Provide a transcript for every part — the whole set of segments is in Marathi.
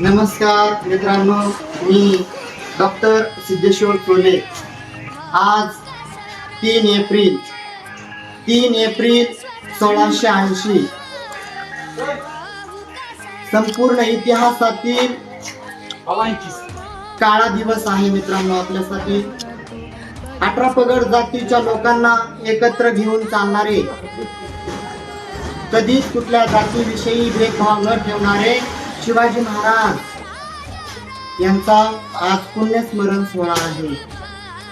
नमस्कार मित्रांनो. मी डॉक्टर सिद्धेश्वर चोले आज तीन एप्रिल तीन एप्रिल सोळाशे ऐंशी. संपूर्ण इतिहासातील काळा दिवस आहे मित्रांनो आपल्यासाठी. अठरा पगड जातीच्या लोकांना एकत्र घेऊन चालणारे कधीच कुठल्या जातीविषयी भेदभाव न ठेवणारे शिवाजी महाराज यांचा आज पुण्यस्मरण सोहळा आहे.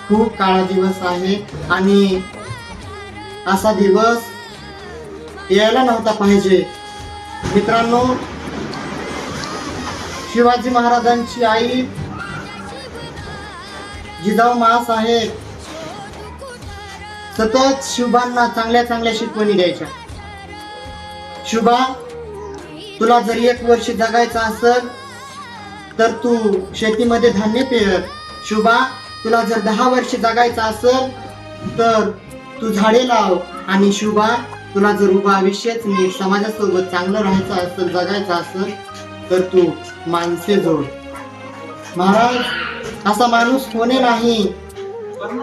खूप काळा दिवस आहे आणि असा दिवस यायला नव्हता पाहिजे. मित्रांनो शिवाजी महाराजांची आई जिजाऊ मास आहेत सतत शुभांना चांगल्या चांगल्या शिकवणी द्यायच्या. शुभा तुला जर एक वर्ष जगायचं असेल तर तू शेतीमध्ये धान्य पेर शुभा तुला जर दहा वर्ष जगायचं असेल तर तू झाडे लाव. आणि शुभा तुला जर उभं आयुष्यच मी समाजासोबत चांगलं राहायचं असेल जगायचं असेल तर तू माणसे जोड. महाराज असा माणूस कोणी नाही.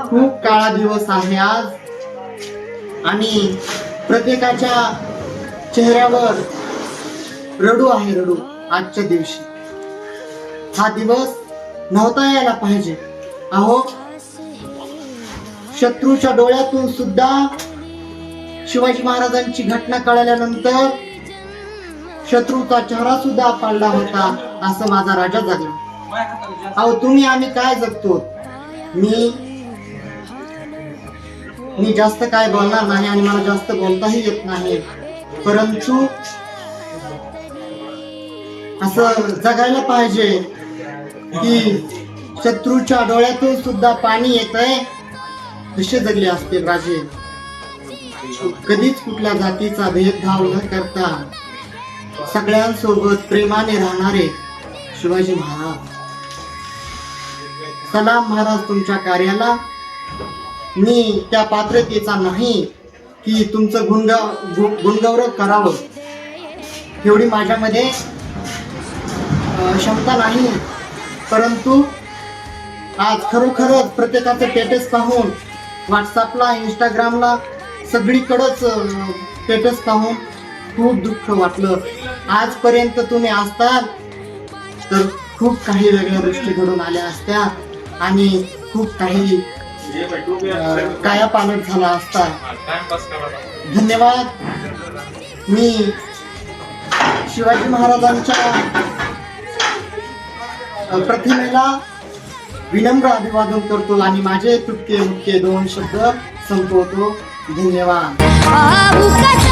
खूप काळा दिवस आहे आज. आणि प्रत्येकाच्या चेहऱ्यावर रडू आहे रडू आजच्या दिवशी. हा दिवस नव्हता यायला पाहिजे. अहो शत्रूच्या डोळ्यातून सुद्धा शिवाजी महाराजांची घटना कळल्यानंतर शत्रूचा चेहरा सुद्धा पाडला होता असं माझा राजा जगला अहो तुम्ही आम्ही काय जगतो? मी मी जास्त काय बोलणार नाही आणि मला जास्त बोलताही येत नाही. परंतु असं जगायला पाहिजे की शत्रूच्या डोळ्यातून सुद्धा पाणी येत आहे कसे जगले असतील राजे. कधीच कुठल्या जातीचा भेदभाव न करता सगळ्यांसोबत प्रेमाने राहणारे शिवाजी महाराज. सलाम महाराज तुमच्या कार्याला. मी त्या पात्रतेचा नाही की तुमचं गुणगाव गु- गुणगौरव करावं. एवढी माझ्यामध्ये क्षमता नाही. परंतु आज खरोखरच प्रत्येकाचं स्टेटस पाहून व्हॉट्सअपला इंस्टाग्रामला सगळीकडंच स्टेटस पाहून खूप दुःख वाटलं. आजपर्यंत तुम्ही असतात तर खूप काही वेगळ्या गोष्टी घडून आल्या असत्या आणि खूप काही काया पालट झाला असता. धन्यवाद. मी शिवाजी महाराजांच्या प्रतिमेला विनम्र अभिवादन करतो आणि माझे तुटके मुख्य दोन शब्द संपवतो. धन्यवाद.